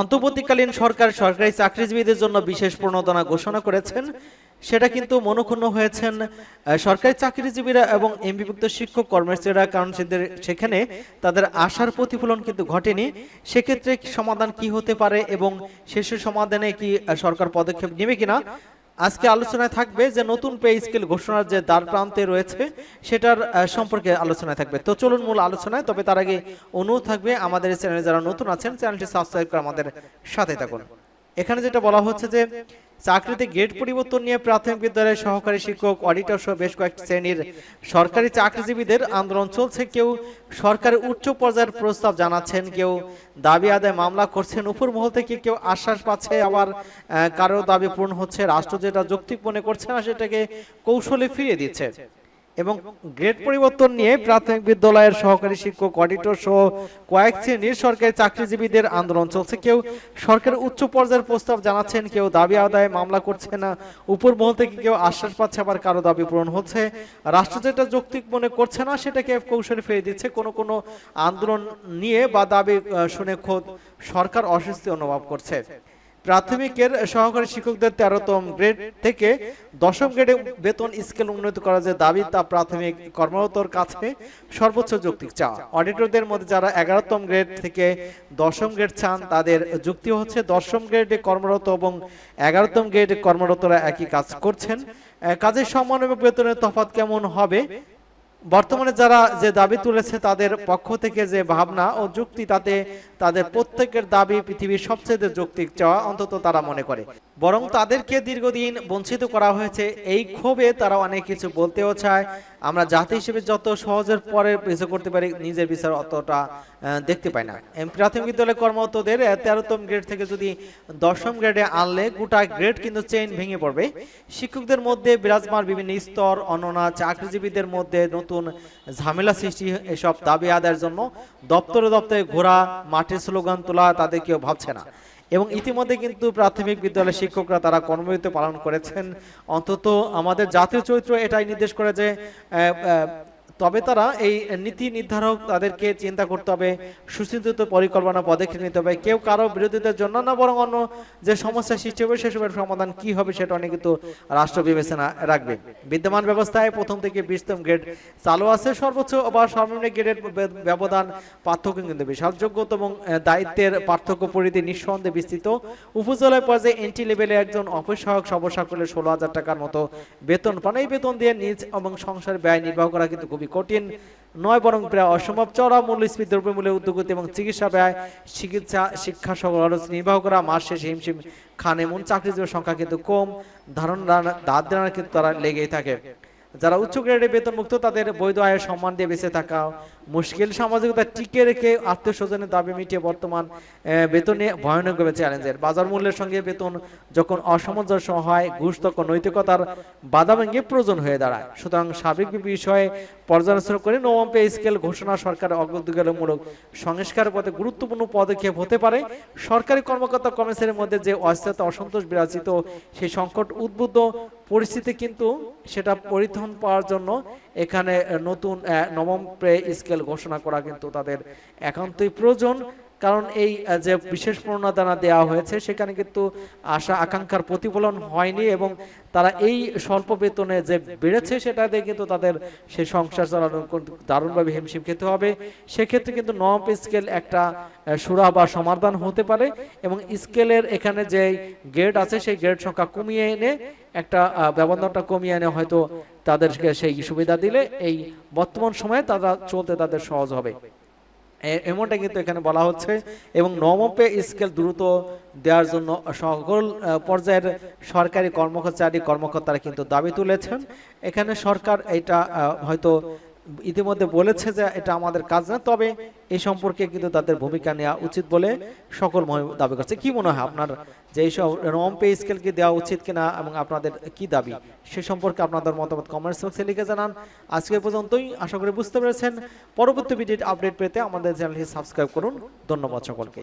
অন্তর্বর্তীকালীন সরকার সরকারি চাকরিজীবীদের জন্য বিশেষ প্রণোদনা ঘোষণা করেছেন। সেটা কিন্তু মনক্ষুণ্ণ হয়েছেন সরকারি চাকরিজীবীরা এবং এমবিভুক্ত শিক্ষক কর্মচারীরা, কারণ সেখানে তাদের আশার প্রতিফলন কিন্তু ঘটেনি। সেক্ষেত্রে সমাধান কি হতে পারে এবং শেষ সমাধানে কি সরকার পদক্ষেপ নেবে কিনা আজকে আলোচনায় থাকবে যে নতুন পে স্কেল ঘোষণার যে দ্বার প্রান্তে রয়েছে, সেটার সম্পর্কে আলোচনায় থাকবে। তো চলুন মূল আলোচনায়, তবে তার আগে অনুরোধ থাকবে আমাদের চ্যানেলে যারা নতুন আছেন, চ্যানেলটি সাবস্ক্রাইব করে আমাদের সাথে থাকুন। এখানে যেটা বলা হচ্ছে যে চাকরিতে গেট পরিবর্তন নিয়ে প্রাথমিক বিদ্যালয়ের সহকারী শিক্ষক অডিটর সহ বেশ কয়েকটি শ্রেণির সরকারি চাকরিজীবীদের আন্দোলন চলছে। কেউ সরকারের উচ্চ পর্যায়ের প্রস্তাব জানাচ্ছেন, কেউ দাবি আদায় মামলা করছেন। উপর মহল থেকে কেউ আশ্বাস পাচ্ছে, আবার কারও দাবি পূরণ হচ্ছে। রাষ্ট্র যেটা যৌক্তিক মনে করছে না, সেটাকে কৌশলে ফিরিয়ে দিচ্ছে। এবং গ্রেড পরিবর্তন নিয়ে প্রাথমিক বিদ্যালয়ের সহকারী শিক্ষক, অডিটর সহ কয়েক শ্রেণির সরকারি চাকরিজীবীদের আন্দোলন চলছে। কেউ সরকারের উচ্চ পর্যায়ের প্রস্তাব জানাচ্ছেন, কেউ দাবি আদায় মামলা করছে না। উপর মহল থেকে কেউ আশ্বাস পাচ্ছে, আবার কারও দাবি পূরণ হচ্ছে। রাষ্ট্র যেটা যৌক্তিক মনে করছে না, সেটাকে কৌশলে ফিরিয়ে দিচ্ছে। কোনো কোনো আন্দোলন নিয়ে বা দাবি শুনে খোদ সরকার অস্বস্তি অনুভব করছে। প্রাথমিকের সহকারী শিক্ষকদের তেরোতম গ্রেড থেকে দশম গ্রেডে বেতন স্কেল উন্নত করার যে দাবি, তা প্রাথমিক কর্মরতর কাছে সর্বোচ্চ যৌক্তিক চাওয়া। অডিটরদের মধ্যে যারা এগারোতম গ্রেড থেকে দশম গ্রেড চান, তাদের যুক্তি হচ্ছে দশম গ্রেডে কর্মরত এবং এগারোতম গ্রেডে কর্মরতরা একই কাজ করছেন। কাজের সম্মান এবং বেতনের তফাৎ কেমন হবে? বর্তমানে যারা যে দাবি তুলেছে তাদের পক্ষ থেকে যে ভাবনা ও যুক্তি, তাতে তাদের প্রত্যেকের দাবি পৃথিবীর সবচেয়ে যৌক্তিক চাওয়া অন্তত তারা মনে করে। বরং তাদেরকে দীর্ঘদিন বঞ্চিত করা হয়েছে। এই ক্ষোভে তারা অনেক কিছু বলতেও চায়। আমরা জাতি হিসেবে যত সহজের পরে বিচার করতে পারি, নিজের বিচার অতটা দেখতে পাই না। প্রাথমিক বিদ্যালয়ে কর্মরতদের তেরোতম গ্রেড থেকে যদি দশম গ্রেডে আনলে গোটা গ্রেড কিন্তু চেইন ভেঙে পড়বে। শিক্ষকদের মধ্যে বিরাজমান বিভিন্ন স্তর, অননা, চাকরিজীবীদের মধ্যে নতুন ঝামেলা সৃষ্টি, এসব দাবি আদায়ের জন্য দপ্তরে দপ্তরে ঘোরা মাঠে স্লোগান তোলা তাদের কেউ ভাবছে না। এবং ইতিমধ্যে কিন্তু প্রাথমিক বিদ্যালয়ের শিক্ষকরা তারা কর্মবিরতি পালন করেছেন। অন্তত আমাদের জাতীয় চরিত্র এটাই নির্দেশ করে যে তবে তারা এই নীতি নির্ধারক তাদেরকে চিন্তা করতে হবে সুচিন্তিত পরিকল্পনা পদক্ষেপ নিতে হবে। কেউ কারও বিরোধিতার জন্য না, বরং অন্য যে সমস্যা সৃষ্টি হবে সেসবের সমাধান কি হবে সেটা অনেক কিন্তু রাষ্ট্র বিবেচনা রাখবে। বিদ্যমান ব্যবস্থায় প্রথম থেকে বিশতম গ্রেড চালু আছে। সর্বোচ্চ বা সর্বনিম্ন গ্রেডের ব্যবধান পার্থক্য কিন্তু বিশাল। যোগ্যতা এবং দায়িত্বের পার্থক্য পরিধি নিঃসন্দেহে বিস্তৃত। উপজেলায় পর্যায়ে এন্ট্রি লেভেলে একজন অফিস সহায়ক সমস্যা করলে ষোলো হাজার টাকার মতো বেতন পান। এই বেতন দিয়ে নিজ এবং সংসার ব্যয় নির্বাহ করা কিন্তু খুবই কঠিন নয়, বরং প্রায় অসম্ভব চড়া মূল্যস্ফীতি দ্রব্যমূল্যের উদ্যোগতি এবং চিকিৎসা ব্যয়, চিকিৎসা, শিক্ষা সহ খরচ নির্বাহ করা মাস শেষে হিমশিম খান, এমন চাকরিজীবীর সংখ্যা কিন্তু কম। ধারণা, দাঁত দেওয়ার কিন্তু তারা লেগেই থাকে। যারা উচ্চ গ্রেডে বেতন মুক্ত তাদের বৈধ আয়ের সম্মান দিয়ে বেঁচে থাকা মুশকিল সামাজিকতা টিকে রেখে আত্মীয় স্বজনের দাবি মিটিয়ে বর্তমান বেতনে ভয়ানকভাবে চ্যালেঞ্জের। বাজার মূল্যের সঙ্গে বেতন যখন অসামঞ্জস্য হয়, ঘুষ তখন নৈতিকতার বাধা ভেঙে প্রয়োজন হয়ে দাঁড়ায়। সুতরাং সার্বিক বিষয়ে পর্যালোচনা করে নবম পে স্কেল ঘোষণা সরকারের অগ্রগতিমূলক সংস্কার পথে গুরুত্বপূর্ণ পদক্ষেপ হতে পারে। সরকারি কর্মকর্তা কর্মচারীর মধ্যে যে অস্থিরতা, অসন্তোষ বিরাজিত, সেই সংকট উদ্বুদ্ধ পরিস্থিতি কিন্তু সেটা পরিধান পাওয়ার জন্য এখানে নতুন নবম প্রে স্কেল ঘোষণা করা কিন্তু তাদের একান্তই প্রয়োজন। কারণ এই যে বিশেষ প্রণোদনা দেওয়া হয়েছে, সেখানে কিন্তু আশা, আকাঙ্ক্ষার প্রতিফলন হয়নি এবং তারা এই স্বল্প বেতনে যে বেড়েছে, সেটা দিয়ে কিন্তু তাদের সেই সংসার চালানো দারুণভাবে হিমশিম খেতে হবে। সেক্ষেত্রে কিন্তু নবম পে স্কেল একটা সুরা বা সমাধান হতে পারে এবং স্কেলের এখানে যে গ্রেড আছে, সেই গ্রেড সংখ্যা কমিয়ে এনে একটা ব্যবধানটা কমিয়ে এনে হয়তো তাদেরকে সেই সুবিধা দিলে এই বর্তমান সময়ে তারা চলতে তাদের সহজ হবে। এমনটা কিন্তু এখানে বলা হচ্ছে এবং নবমপে স্কেল দ্রুত দেওয়ার জন্য সকল পর্যায়ের সরকারি কর্মচারী কর্মকর্তারা কিন্তু দাবি তুলেছেন। এখানে সরকার এটা হয়তো ইতিমধ্যে বলেছে যে এটা আমাদের কাজ না, তবে এই সম্পর্কে কিন্তু তাদের ভূমিকা নেওয়া উচিত বলে সকল দাবি করছে। কি মনে হয় আপনার যে এইসব নবম পে স্কেলকে দেওয়া উচিত কিনা এবং আপনাদের কি দাবি? সে সম্পর্কে আপনাদের মতামত কমেন্টস বক্সে লিখে জানান। আজকে পর্যন্তই, আশা করি বুঝতে পেরেছেন। পরবর্তী ভিডিও আপডেট পেতে আমাদের চ্যানেলটি সাবস্ক্রাইব করুন। ধন্যবাদ সকলকে।